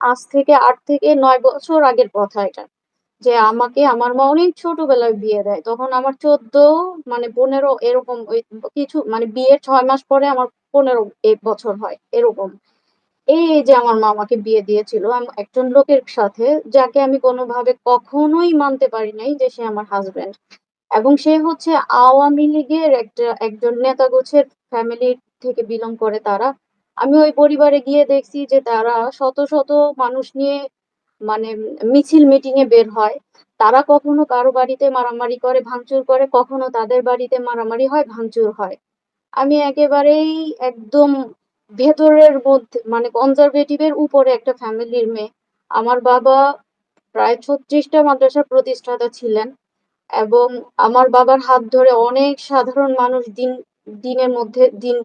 আজ থেকে আট থেকে নয় বছর আগের কথা এটা। যে আমাকে, আমার মা অনেক ছোটবেলায় বিয়ে দেয়। তখন আমার ১৪ মানে ১৫ এরকম কিছু মানে বিয়ের ছয় মাস পরে আমার ১৫ এ বছর হয়, এরকম। এই যে আমার মা আমাকে বিয়ে দিয়েছিল একজন লোকের সাথে, যাকে আমি কোনোভাবে কখনোই মানতে পারি নাই যে সে আমার হাসব্যান্ড। এবং সে হচ্ছে আওয়ামী লীগের একটা, একজন নেতাগোছের ফ্যামিলি থেকে বিলং করে তারা। আমি ওই পরিবারে গিয়ে দেখছি যে তারা শত, শত মানুষ নিয়ে মানে মিছিল মিটিং এ বের হয়। তারা কখনো কারও বাড়িতে মারামারি করে, ভাঙচুর করে, কখনো তাদের বাড়িতে মারামারি হয়, ভাঙচুর হয়। আমি একেবারেই একদম ভেতরের মধ্যে মানে কনজারভেটিভ এর উপরে একটা ফ্যামিলির মেয়ে। আমার বাবা প্রায় ছত্রিশটা মাদ্রাসার প্রতিষ্ঠাতা ছিলেন এবং আমার বাবার হাত ধরে অনেক সাধারণ মানুষ দিন দিনের মধ্যে দিন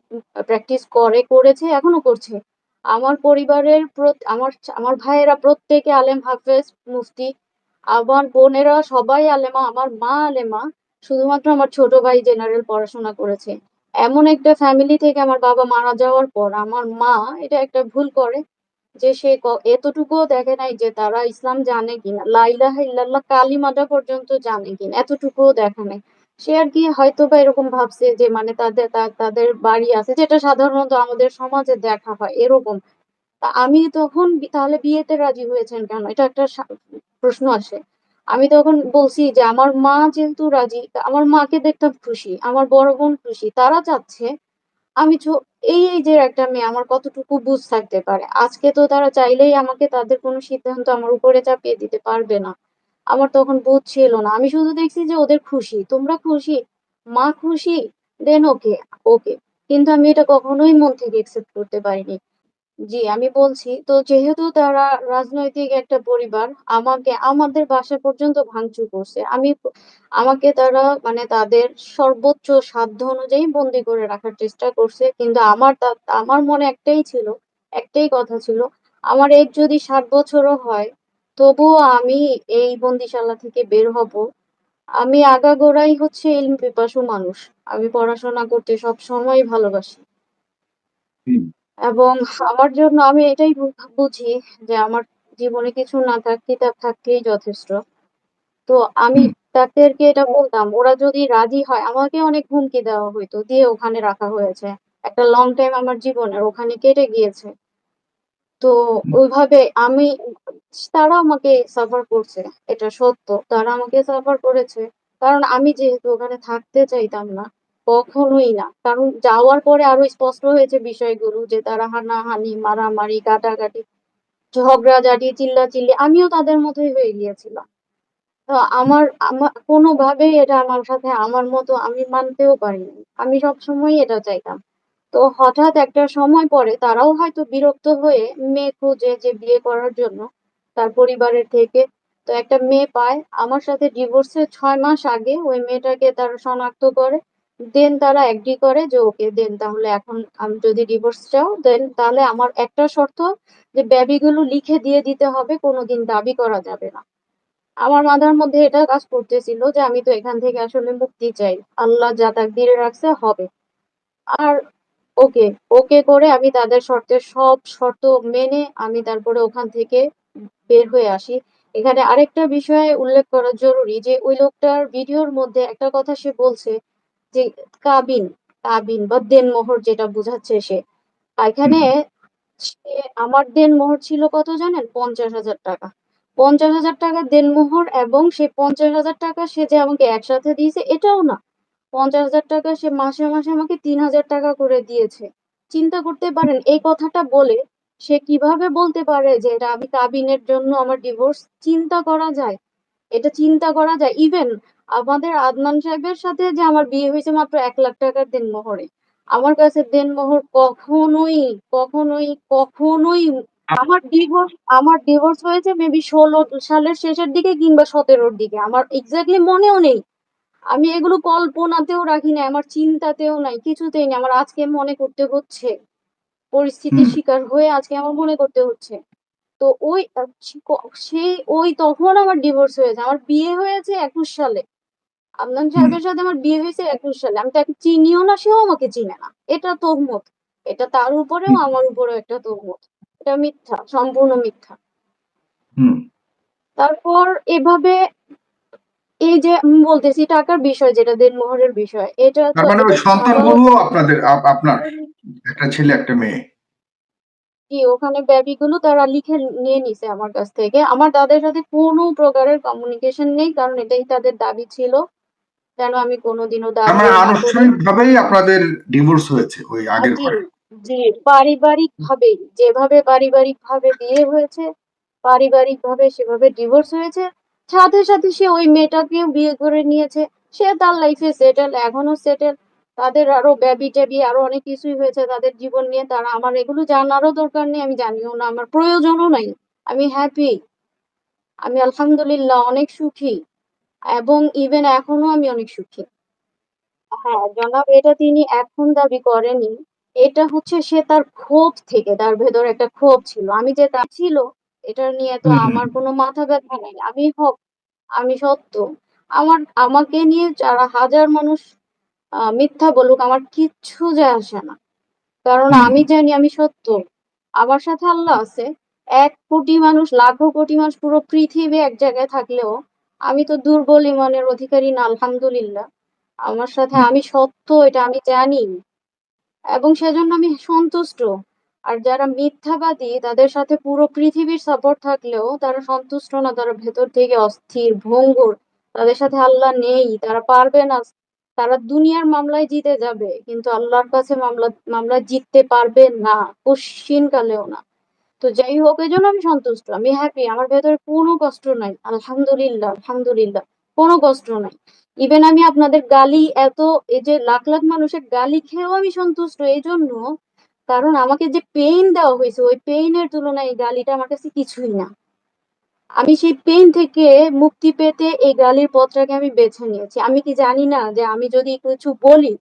প্র্যাকটিস করে, করেছে, এখনও করছে। আমার পরিবারের আমার আমার ভাইয়েরা প্রত্যেকে আলেম, হাফেজ, মুফতি। আমার বোনেরা সবাই আলেমা, আমার মা আলেমা। শুধুমাত্র আমার ছোট ভাই জেনারেল পড়াশোনা করেছে। এমন একটা ফ্যামিলি থেকে আমার বাবা মারা যাওয়ার পর আমার মা এটা একটা ভুল করে যে সে এতটুকুও দেখে নাই যে তারা ইসলাম জানে কিনা। লা ইলাহা ইল্লাল্লাহ কালিমাটা পর্যন্ত জানে কিনা এতটুকুও দেখে নাই। সে আরকি হয়তোবা এরকম ভাবছে যে মানে তাদের তাদের বাড়ি আছে যেটা সাধারণত আমাদের সমাজে দেখা হয় এরকম। আমি তখন তাহলে বিয়েতে রাজি হয়েছেন কেন? এটা একটা প্রশ্ন আসে। আমি তখন বলছি যে আমার মা যেহেতু রাজি, আমার মাকে দেখতাম খুশি, আমার বড় বোন খুশি। তারা চাচ্ছে আমি ছো এই যে একটা মেয়ে আমার কতটুকু বুঝ থাকতে পারে। আজকে তো তারা চাইলেই আমাকে তাদের কোনো সিদ্ধান্ত আমার উপরে চাপিয়ে দিতে পারবে না। আমার তখন বুঝ ছিল না। আমি শুধু দেখছি যে ওদের খুশি। তোমরা খুশি? মা খুশি? দেন ওকে, ওকে। কিন্তু আমি এটা কখনোই মন থেকে একসেপ্ট করতে পারিনি। জি, আমি বলছি তো যেহেতু তারা রাজনৈতিক একটা পরিবার, আমাকে আমাদের বাসা পর্যন্ত ভাঙচুর করছে। আমি আমাকে তারা মানে তাদের সর্বোচ্চ সাধ্য অনুযায়ী বন্দি করে রাখার চেষ্টা করছে। কিন্তু আমার আমার মনে একটাই ছিল, একটাই কথা ছিল, আমার এজ যদি ৬০ বছরও হয়, তবুও আমি এই বন্দিশালা থেকে বের হব আমি আগাগোড়াই হচ্ছে ইলম পিপাসু মানুষ। আমি পড়াশোনা করতে সবসময়ই ভালোবাসি। এবং আমার জন্য আমি এটাই বুঝি যে আমার জীবনে কিছু না থাক কিতাব থাকলেই যথেষ্ট। তো আমি হুম। তাদেরকে এটা বলতাম। ওরা যদি রাজি হয় আমাকে অনেক হুমকি দেওয়া হইতো। দিয়ে ওখানে রাখা হয়েছে। একটা লং টাইম আমার জীবনের ওখানে কেটে গিয়েছে। তো ওইভাবে আমি তারা আমাকে সাফার করছে। এটা সত্য। তারা আমাকে সাফার করেছে। কারণ আমি যেহেতু ওখানে থাকতে চাইতাম না। কখনোই না। কারণ যাওয়ার পরে আরও স্পষ্ট হয়েছে বিষয়গুলো যে তারা হানাহানি, মারামারি, কাটাকাটি, ঝগড়াঝাটি, চিল্লাচিল্লি আমিও তাদের মতোই হয়ে গিয়েছিলাম। তো আমার আমা কোনোভাবেই এটা আমার সাথে আমার মতো আমি মানতেও পারিনি। আমি সবসময়ই এটা চাইতাম। তো হঠাৎ একটা সময় পরে তারাও হয়তো বিরক্ত হয়ে মেয়ে খোঁজে যে বিয়ে করার জন্য তার পরিবারের থেকে। তো একটা মেয়ে পায়। আমার সাথে ডিভোর্সের ছয় মাস আগে ওই মেয়েটাকে তারা শনাক্ত করে। দেন তারা এগ্রি করে যে ওকে দেন তাহলে এখন আমি যদি ডিভোর্স চাও দেন তাহলে আমার একটা শর্ত যে বেবি গুলো লিখে দিয়ে দিতে হবে, কোনোদিন দাবি করা যাবে না। আমার মাথার মধ্যে এটা কাজ করতেছিল যে আমি তো এখান থেকে আসলে মুক্তি চাই। আল্লাহ যা তাক দিয়ে রাখছে হবে। আর ওকে, ওকে করে আমি তাদের শর্তের সব শর্ত মেনে আমি তারপরে ওখান থেকে বের হয়ে আসি। এখানে আরেকটা বিষয়ে উল্লেখ করা জরুরি যে ওই লোকটার ভিডিওর মধ্যে একটা কথা সে বলছে যে কাবিন, কাবিন বা দেনমোহর যেটা বুঝাচ্ছে সে। এখানে আমার দেনমোহর ছিল কত জানেন? ৳৫০,০০০ ৳৫০,০০০ দেনমোহর এবং সে ৳৫০,০০০ সে যে আমাকে একসাথে দিয়েছে এটাও না। ৳৫০,০০০ সে মাসে, মাসে আমাকে ৳৩,০০০ করে দিয়েছে। চিন্তা করতে পারেন এই কথাটা বলে সে কীভাবে বলতে পারে যে এটা আমি কাবিনের জন্য আমার ডিভোর্স? চিন্তা করা যায়? এটা চিন্তা করা যায়? ইভেন আমাদের আদনান সাহেবের সাথে যে আমার বিয়ে হয়েছে মাত্র ৳১,০০,০০০ র দেনমোহরে। আমার কাছে দেনমোহর কখনোই, কখনোই, কখনোই আমার ডিভোর্স আমার ডিভোর্স হয়েছে মেবি ১৬ সালের শেষের দিকে কিংবা সতেরোর দিকে। আমার এক্সাক্টলি মনেও নেই। আমি এগুলো কল্পনাতেও রাখি নাই। আমার চিন্তাতেও নাই, কিছুতেই নাই। আমার আজকে মনে করতে হচ্ছে। পরিস্থিতির শিকার হয়ে আজকে আমার মনে করতে হচ্ছে। তো ওই সেই ওই তখন আমার ডিভোর্স হয়েছে। আমার বিয়ে হয়েছে ২১ সালে। আদনান সাহেবের সাথে আমার বিয়ে হয়েছে একুশ সালে। আমি তাকে চিনিও না, সেও আমাকে চিনে না। এটা তোহমত। এটা তার উপরেও আমার উপরেও একটা তোহমত। এটা মিথ্যা, সম্পূর্ণ মিথ্যা। তারপর এভাবে এই যে আমি বলতেছি টাকার বিষয় যেটা দেনমোহরের বিষয় এটা তার মানে ওই ছাড়াও সন্তানগুলো আপনাদের আপনার একটা ছেলে একটা মেয়ে। কি ওখানে বেবিগুলো তারা লিখে নিয়ে নিছে আমার কাছ থেকে। আমার তাদের সাথে কোনো প্রকারের কমিউনিকেশন নেই কারণ এটাই তাদের দাবি ছিল যেন আমি কোনোদিনও তার দাবি মানে না করি। আনুষ্ঠানিক ভাবেই আপনাদের ডিভোর্স হয়েছে ওই আগের ঘরে? জি পারিবারিক ভাবে যেভাবে পারিবারিক ভাবে বিয়ে হয়েছে পারিবারিক ভাবে সেভাবে ডিভোর্স হয়েছে সাথে সাথে সে ওই মেয়েটাকেও বিয়ে করে নিয়েছে। সে তার লাইফে সেটেল এখনও সেটেল তাদের আরও ব্যাবি টেবি আরও অনেক কিছুই হয়েছে তাদের জীবন নিয়ে। তারা আমার এগুলো জানারও দরকার নেই, আমি জানিও না, আমার প্রয়োজনও নাই। আমি হ্যাপি আমি আলহামদুলিল্লাহ অনেক সুখী। এবং ইভেন এখনও আমি অনেক সুখী। হ্যাঁ জনাব, এটা তিনি এখন দাবি করেনি এটা হচ্ছে সে তার ক্ষোভ থেকে, তার ভেতর একটা ক্ষোভ ছিল। আমি যে তা ছিল এটা নিয়ে তো। আমার কোনো মাথা ব্যথা নেই। আমি হক আমি সত্য। আমার আমাকে নিয়ে যারা হাজার মানুষ মিথ্যা বলুক আমার কিচ্ছু যায় আসে না। কারণ আমি জানি আমি সত্য। আমার সাথে আল্লাহ আছে। এক কোটি মানুষ লাখো কোটি মানুষ পুরো পৃথিবী এক জায়গায় থাকলেও আমি তো দুর্বল ইমানের অধিকারী না আলহামদুলিল্লাহ। আমার সাথে আমি সত্য এটা আমি জানি। এবং সেজন্য আমি সন্তুষ্ট। আর যারা মিথ্যাবাদী, তাদের সাথে পুরো পৃথিবীর সাপোর্ট থাকলেও তারা সন্তুষ্ট না, তারা ভেতর থেকে অস্থির, ভঙ্গুর। তাদের সাথে আল্লাহ নেই, তারা পারবে না। তারা দুনিয়ার মামলায় জিতে যাবে, কিন্তু আল্লাহর কাছে মামলা মামলা জিততে পারবে না কালেও না। তো যাই হোক, এই জন্য আমি সন্তুষ্ট, আমি হ্যাপি আমার ভেতরে কোনো কষ্ট নাই। আলহামদুলিল্লাহ আলহামদুলিল্লাহ, কোনো কষ্ট নাই। ইভেন আমি আপনাদের গালি, এত, এই যে লাখ লাখ মানুষের গালি খেয়েও আমি সন্তুষ্ট, এই জন্য কারণ আমাকে যে পেইন দেওয়া হয়েছে, ওই পেইনের তুলনায় এই গালিটা আমার কাছে কিছুই না। আমি সেই পেইন থেকে মুক্তি পেতে এই গালির পথটাকে আমি বেছে নিয়েছি। আমি কি জানি না যে আমি যদি কিছু বলি,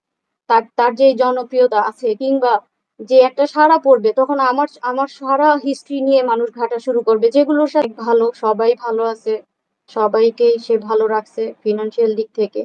তার তার যে জনপ্রিয়তা আছে কিংবা যে একটা সাড়া পড়বে, তখন আমার আমার সারা হিস্ট্রি নিয়ে মানুষ ঘাটা শুরু করবে। যেগুলোর সাথে ভালো, সবাই ভালো আছে সবাইকে সে ভালো রাখছে ফিনান্সিয়াল দিক থেকে।